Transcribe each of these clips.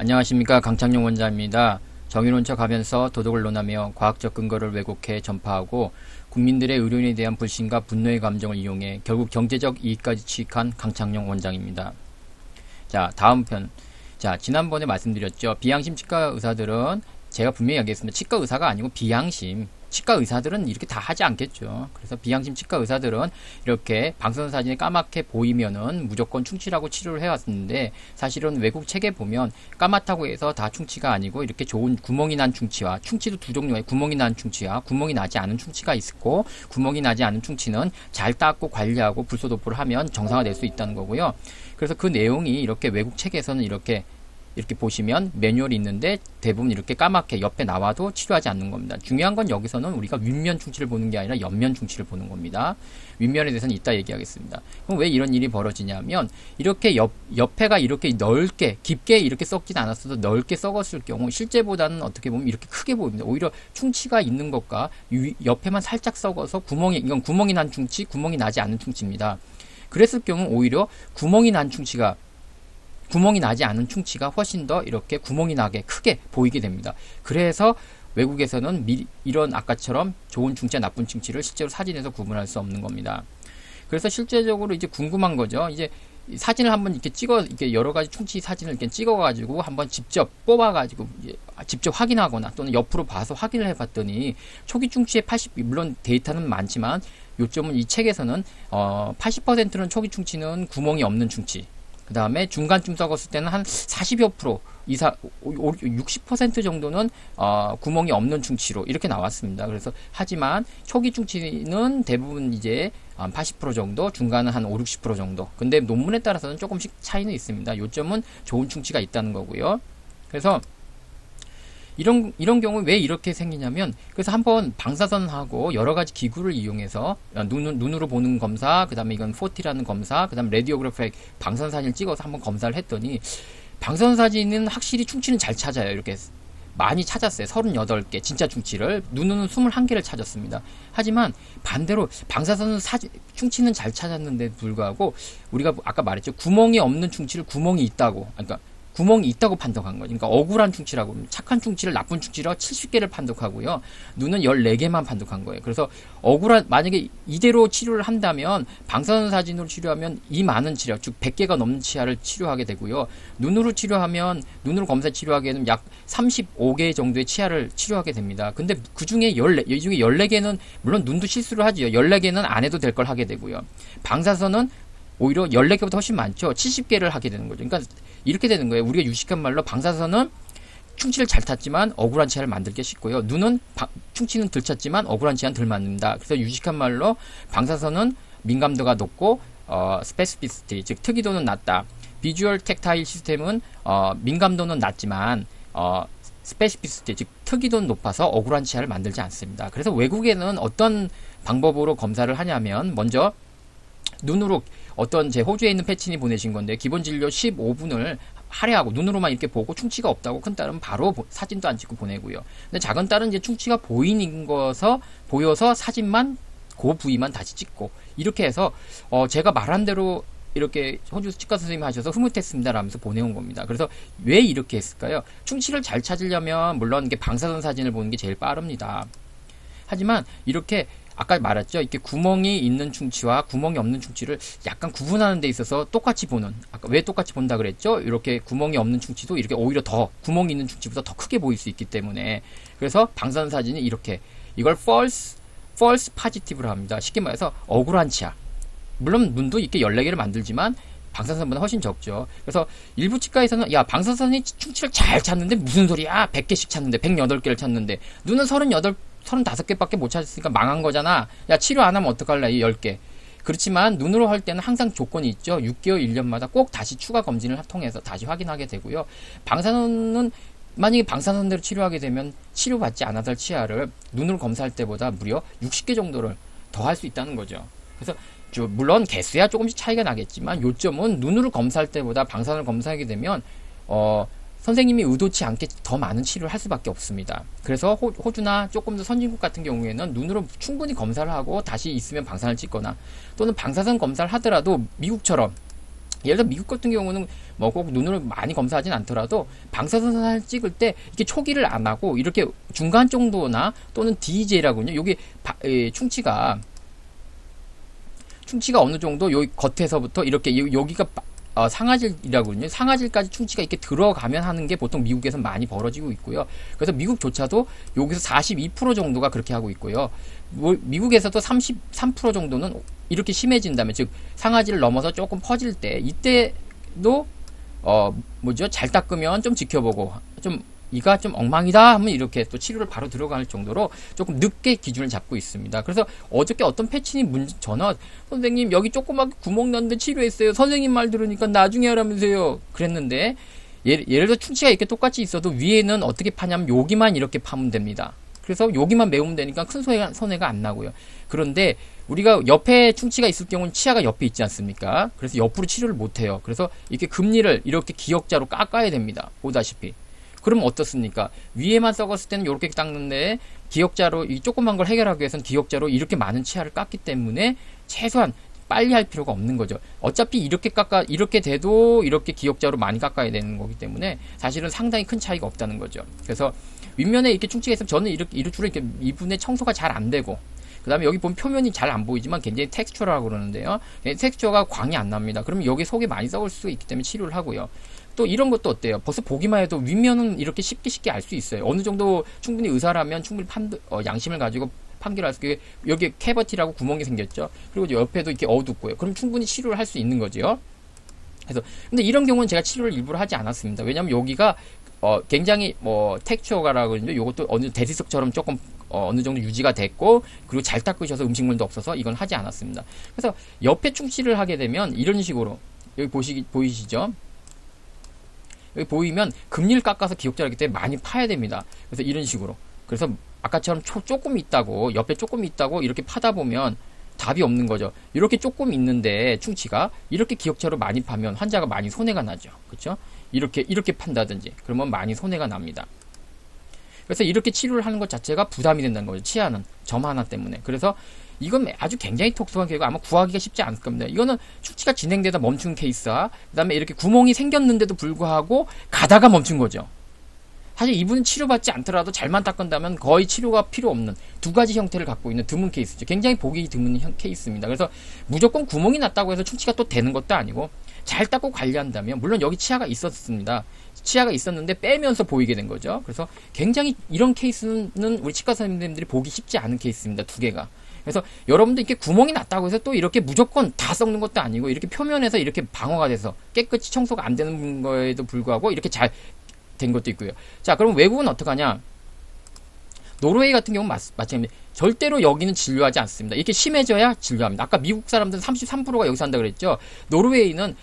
안녕하십니까 강창용 원장입니다. 정의론 척하면서 도덕을 논하며 과학적 근거를 왜곡해 전파하고 국민들의 의료인에 대한 불신과 분노의 감정을 이용해 결국 경제적 이익까지 취익한 강창용 원장입니다. 자 다음 편. 자 지난번에 말씀드렸죠. 비양심 치과 의사들은 제가 분명히 얘기했습니다. 치과 의사가 아니고 비양심 치과 의사들은 이렇게 다 하지 않겠죠. 그래서 비양심 치과 의사들은 이렇게 방사선 사진에 까맣게 보이면은 무조건 충치라고 치료를 해왔는데 사실은 외국 책에 보면 까맣다고 해서 다 충치가 아니고 이렇게 좋은 구멍이 난 충치와 충치도 두 종류의 구멍이 난 충치와 구멍이 나지 않은 충치가 있고 구멍이 나지 않은 충치는 잘 닦고 관리하고 불소도포를 하면 정상화될 수 있다는 거고요. 그래서 그 내용이 이렇게 외국 책에서는 이렇게 이렇게 보시면 매뉴얼이 있는데 대부분 이렇게 까맣게 옆에 나와도 치료하지 않는 겁니다. 중요한 건 여기서는 우리가 윗면 충치를 보는 게 아니라 옆면 충치를 보는 겁니다. 윗면에 대해서는 이따 얘기하겠습니다. 그럼 왜 이런 일이 벌어지냐면 이렇게 옆, 옆에가 이렇게 넓게 깊게 이렇게 썩진 않았어도 넓게 썩었을 경우 실제보다는 어떻게 보면 이렇게 크게 보입니다. 오히려 충치가 있는 것과 옆에만 살짝 썩어서 구멍이 이건 구멍이 난 충치, 구멍이 나지 않은 충치입니다. 그랬을 경우 오히려 구멍이 난 충치가 구멍이 나지 않은 충치가 훨씬 더 이렇게 구멍이 나게 크게 보이게 됩니다. 그래서 외국에서는 미, 이런 아까처럼 좋은 충치와 나쁜 충치를 실제로 사진에서 구분할 수 없는 겁니다. 그래서 실제적으로 이제 궁금한 거죠. 이제 사진을 한번 이렇게 찍어 이렇게 여러 가지 충치 사진을 이렇게 찍어 가지고 한번 직접 뽑아 가지고 직접 확인하거나 또는 옆으로 봐서 확인을 해 봤더니 초기 충치의 80 물론 데이터는 많지만 요점은 이 책에서는 어 80%는 초기 충치는 구멍이 없는 충치 그 다음에 중간쯤 썩었을 때는 한 40여 프로 이사 60% 정도는 어, 구멍이 없는 충치로 이렇게 나왔습니다. 그래서 하지만 초기 충치는 대부분 이제 80% 정도, 중간은 한 5, 60% 정도. 근데 논문에 따라서는 조금씩 차이는 있습니다. 요점은 좋은 충치가 있다는 거고요. 그래서 이런 이런 경우 왜 이렇게 생기냐면 그래서 한번 방사선하고 여러 가지 기구를 이용해서 눈, 눈으로 보는 검사, 그다음에 이건 포티라는 검사, 그다음 레디오그래픽 방사선 사진을 찍어서 한번 검사를 했더니 방사선 사진은 확실히 충치는 잘 찾아요. 이렇게 많이 찾았어요. 38개 진짜 충치를 눈은 21개를 찾았습니다. 하지만 반대로 방사선은 사진 충치는 잘 찾았는데 불구하고 우리가 아까 말했죠. 구멍이 없는 충치를 구멍이 있다고. 그러니까 구멍이 있다고 판독한 거죠. 그러니까 억울한 충치라고 착한 충치를 나쁜 충치로 70개를 판독하고요. 눈은 14개만 판독한 거예요. 그래서 억울한 만약에 이대로 치료를 한다면 방사선 사진으로 치료하면 이 많은 치료 즉 100개가 넘는 치아를 치료하게 되고요. 눈으로 치료하면 눈으로 검사 치료하기에는 약 35개 정도의 치아를 치료하게 됩니다. 근데 그 중에 14, 이 중에 14개는 물론 눈도 실수를 하지요. 14개는 안 해도 될 걸 하게 되고요. 방사선은 오히려 14개보다 훨씬 많죠. 70개를 하게 되는 거죠. 그러니까 이렇게 되는 거예요. 우리가 유식한 말로 방사선은 충치를 잘 탔지만 억울한 치아를 만들기 쉽고요. 눈은 바, 충치는 덜 찼지만 억울한 치아는 덜 맞는다. 그래서 유식한 말로 방사선은 민감도가 높고 어, 스페시피시티 즉 특이도는 낮다. 비주얼 텍타일 시스템은 어, 민감도는 낮지만 어, 스페시피시티 즉 특이도는 높아서 억울한 치아를 만들지 않습니다. 그래서 외국에는 어떤 방법으로 검사를 하냐면 먼저 눈으로 어떤 제 호주에 있는 패친이 보내신 건데 기본 진료 15분을 할애하고 눈으로만 이렇게 보고 충치가 없다고 큰 딸은 바로 사진도 안 찍고 보내고요. 근데 작은 딸은 이제 충치가 보이는 거서 보여서 사진만 그 부위만 다시 찍고 이렇게 해서 어 제가 말한 대로 이렇게 호주 치과 선생님 하셔서 흐뭇했습니다 라면서 보내온 겁니다. 그래서 왜 이렇게 했을까요? 충치를 잘 찾으려면 물론 이게 방사선 사진을 보는 게 제일 빠릅니다. 하지만 이렇게 아까 말했죠. 이렇게 구멍이 있는 충치와 구멍이 없는 충치를 약간 구분하는 데 있어서 똑같이 보는. 아까 왜 똑같이 본다 그랬죠? 이렇게 구멍이 없는 충치도 이렇게 오히려 더 구멍이 있는 충치보다 더 크게 보일 수 있기 때문에 그래서 방사선 사진이 이렇게 이걸 false false positive로 합니다. 쉽게 말해서 억울한 치아. 물론 눈도 이렇게 14개를 만들지만 방사선보다 훨씬 적죠. 그래서 일부 치과에서는 야 방사선이 충치를 잘 찾는데 무슨 소리야 100개씩 찾는데 108개를 찾는데 눈은 38 35개밖에 못 찾았으니까 망한 거잖아. 야, 치료 안 하면 어떡할래? 이 10개. 그렇지만 눈으로 할 때는 항상 조건이 있죠. 6개월, 1년마다 꼭 다시 추가 검진을 통해서 다시 확인하게 되고요. 방사선은 만약에 방사선대로 치료하게 되면 치료받지 않아도 할 치아를 눈으로 검사할 때보다 무려 60개 정도를 더 할 수 있다는 거죠. 그래서 물론 개수야 조금씩 차이가 나겠지만 요점은 눈으로 검사할 때보다 방사선을 검사하게 되면 어 선생님이 의도치 않게 더 많은 치료를 할 수밖에 없습니다. 그래서 호, 주나 조금 더 선진국 같은 경우에는 눈으로 충분히 검사를 하고 다시 있으면 방사선을 찍거나 또는 방사선 검사를 하더라도 미국처럼 예를 들어 미국 같은 경우는 뭐 꼭 눈으로 많이 검사하진 않더라도 방사선 사진 찍을 때 이렇게 초기를 안 하고 이렇게 중간 정도나 또는 DJ라군요. 여기 바, 에, 충치가 충치가 어느 정도 여기 겉에서부터 이렇게 여기가 어, 상아질이라거든요. 상아질까지 충치가 이렇게 들어가면 하는 게 보통 미국에서 많이 벌어지고 있고요. 그래서 미국조차도 여기서 42% 정도가 그렇게 하고 있고요. 뭐, 미국에서도 33% 정도는 이렇게 심해진다면, 즉 상아질을 넘어서 조금 퍼질 때 이때도 어 뭐죠? 잘 닦으면 좀 지켜보고 좀 이가 좀 엉망이다 하면 이렇게 또 치료를 바로 들어갈 정도로 조금 늦게 기준을 잡고 있습니다. 그래서 어저께 어떤 패치님 문 전화 선생님 여기 조그맣게 구멍 났는데 치료했어요. 선생님 말 들으니까 나중에 하라면서요. 그랬는데 예를, 예를 들어 충치가 이렇게 똑같이 있어도 위에는 어떻게 파냐면 여기만 이렇게 파면 됩니다. 그래서 여기만 메우면 되니까 큰 손해가, 손해가 안 나고요. 그런데 우리가 옆에 충치가 있을 경우는 치아가 옆에 있지 않습니까? 그래서 옆으로 치료를 못 해요. 그래서 이렇게 금리를 이렇게 기역자로 깎아야 됩니다. 보다시피. 그럼 어떻습니까? 위에만 썩었을 때는 이렇게 닦는데 기역자로 이 조그만 걸 해결하기 위해서는 기역자로 이렇게 많은 치아를 깎기 때문에 최소한 빨리 할 필요가 없는 거죠. 어차피 이렇게 깎아 이렇게 돼도 이렇게 기역자로 많이 깎아야 되는 거기 때문에 사실은 상당히 큰 차이가 없다는 거죠. 그래서 윗면에 이렇게 충치가 있으면 저는 이렇게 이렇게 이렇게 이분의 청소가 잘 안 되고 그 다음에 여기 보면 표면이 잘 안 보이지만 굉장히 텍스처라고 그러는데요. 텍스처가 광이 안 납니다. 그러면 여기 속이 많이 썩을 수 있기 때문에 치료를 하고요. 또 이런 것도 어때요? 벌써 보기만 해도 윗면은 이렇게 쉽게 쉽게 알 수 있어요. 어느 정도 충분히 의사라면 충분히 판, 어, 양심을 가지고 판결할 수 있게 여기 캐버티라고 구멍이 생겼죠. 그리고 옆에도 이렇게 어둡고요. 그럼 충분히 치료를 할 수 있는 거죠. 그래서 근데 이런 경우는 제가 치료를 일부러 하지 않았습니다. 왜냐하면 여기가 어, 굉장히 뭐 텍스처가라고 하는데 이것도 어느 대리석처럼 조금 어, 어느 정도 유지가 됐고 그리고 잘 닦으셔서 음식물도 없어서 이건 하지 않았습니다. 그래서 옆에 충치를 하게 되면 이런 식으로 여기 보시 보이시죠? 여기 보이면 금리를 깎아서 기억자라기 때문에 많이 파야 됩니다. 그래서 이런 식으로. 그래서 아까처럼 초, 조금 있다고 옆에 조금 있다고 이렇게 파다 보면 답이 없는 거죠. 이렇게 조금 있는데 충치가 이렇게 기억자로 많이 파면 환자가 많이 손해가 나죠. 그렇죠? 이렇게 이렇게 판다든지 그러면 많이 손해가 납니다. 그래서 이렇게 치료를 하는 것 자체가 부담이 된다는 거죠. 치아는 점 하나 때문에. 그래서 이건 아주 굉장히 독특한 계획고 아마 구하기가 쉽지 않을 겁니다. 이거는 축치가 진행되다 멈춘 케이스와 그다음에 이렇게 구멍이 생겼는데도 불구하고 가다가 멈춘 거죠. 사실 이분은 치료받지 않더라도 잘만 닦은다면 거의 치료가 필요 없는 두 가지 형태를 갖고 있는 드문 케이스죠. 굉장히 보기 드문 케이스입니다. 그래서 무조건 구멍이 났다고 해서 충치가 또 되는 것도 아니고 잘 닦고 관리한다면 물론 여기 치아가 있었습니다. 치아가 있었는데 빼면서 보이게 된 거죠. 그래서 굉장히 이런 케이스는 우리 치과 선생님들이 보기 쉽지 않은 케이스입니다. 두 개가. 그래서 여러분들 이렇게 구멍이 났다고 해서 또 이렇게 무조건 다 썩는 것도 아니고 이렇게 표면에서 이렇게 방어가 돼서 깨끗이 청소가 안 되는 거에도 불구하고 이렇게 잘 된 것도 있고요. 자, 그럼 외국은 어떡하냐? 노르웨이 같은 경우는 맞, 마찬가지입니다. 절대로 여기는 진료하지 않습니다. 이렇게 심해져야 진료합니다. 아까 미국 사람들은 33%가 여기서 한다 그랬죠. 노르웨이는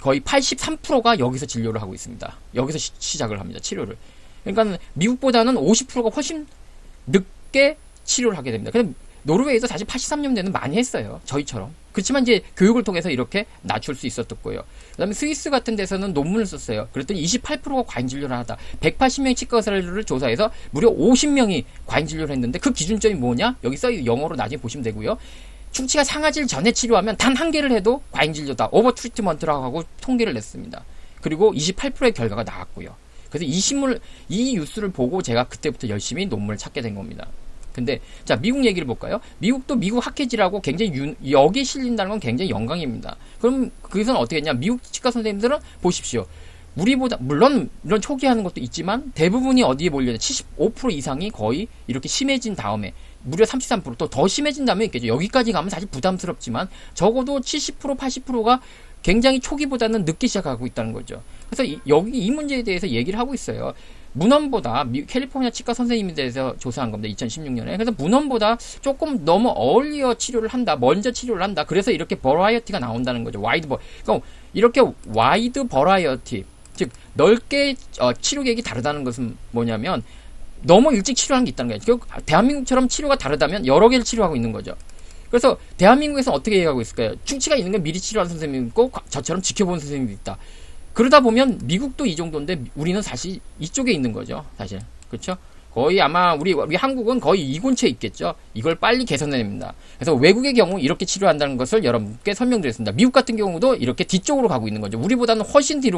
거의 83%가 여기서 진료를 하고 있습니다. 여기서 시, 작을 합니다. 치료를. 그러니까 미국보다는 50%가 훨씬 늦게 치료를 하게 됩니다. 근데 노르웨이도 사실 83년대는 많이 했어요. 저희처럼. 그렇지만 이제 교육을 통해서 이렇게 낮출 수 있었던 그 다음에 스위스 같은 데서는 논문을 썼어요. 그랬더니 28%가 과잉 진료를 하다. 180명 치과 의사를 조사해서 무려 50명이 과잉 진료를 했는데 그 기준점이 뭐냐? 여기 써 영어로 나중에 보시면 되고요. 충치가 상하질 전에 치료하면 단 한 개를 해도 과잉 진료다. 오버 트리트먼트라고 하고 통계를 냈습니다. 그리고 28%의 결과가 나왔고요. 그래서 이 신문을 이 뉴스를 보고 제가 그때부터 열심히 논문을 찾게 된 겁니다. 근데 자 미국 얘기를 볼까요? 미국도 미국 학회지라고 굉장히 유, 여기에 실린다는 건 굉장히 영광입니다. 그럼 그것은 어떻게 했냐? 미국 치과 선생님들은 보십시오. 우리보다 물론 이런 초기 하는 것도 있지만 대부분이 어디에 몰려냐? 75% 이상이 거의 이렇게 심해진 다음에 무려 33%또 더 심해진 다음에 있겠죠. 여기까지 가면 사실 부담스럽지만 적어도 70% 80%가 굉장히 초기보다는 늦게 시작하고 있다는 거죠. 그래서 이, 여기 이 문제에 대해서 얘기를 하고 있어요. 문헌보다 미, 캘리포니아 치과 선생님에 대해서 조사한 겁니다. 2016년에. 그래서 문헌보다 조금 너무 어울리어 치료를 한다. 먼저 치료를 한다. 그래서 이렇게 버라이어티가 나온다는 거죠. 와이드 버. 그러니까 이렇게 와이드 버라이어티. 즉 넓게 어, 치료 계획이 다르다는 것은 뭐냐면 너무 일찍 치료하는 게 있다는 거예요. 대한민국처럼 치료가 다르다면 여러 개를 치료하고 있는 거죠. 그래서 대한민국에서 어떻게 얘기하고 있을까요? 충치가 있는 건 미리 치료하는 선생님이 있고 저처럼 지켜보는 선생님도 있다. 그러다 보면 미국도 이 정도인데 우리는 사실 이쪽에 있는 거죠. 사실. 그렇죠? 거의 아마 우리 우리 한국은 거의 이곤치에 있겠죠. 이걸 빨리 개선해야 됩니다. 그래서 외국의 경우 이렇게 치료한다는 것을 여러분께 설명드렸습니다. 미국 같은 경우도 이렇게 뒤쪽으로 가고 있는 거죠. 우리보다는 훨씬 뒤로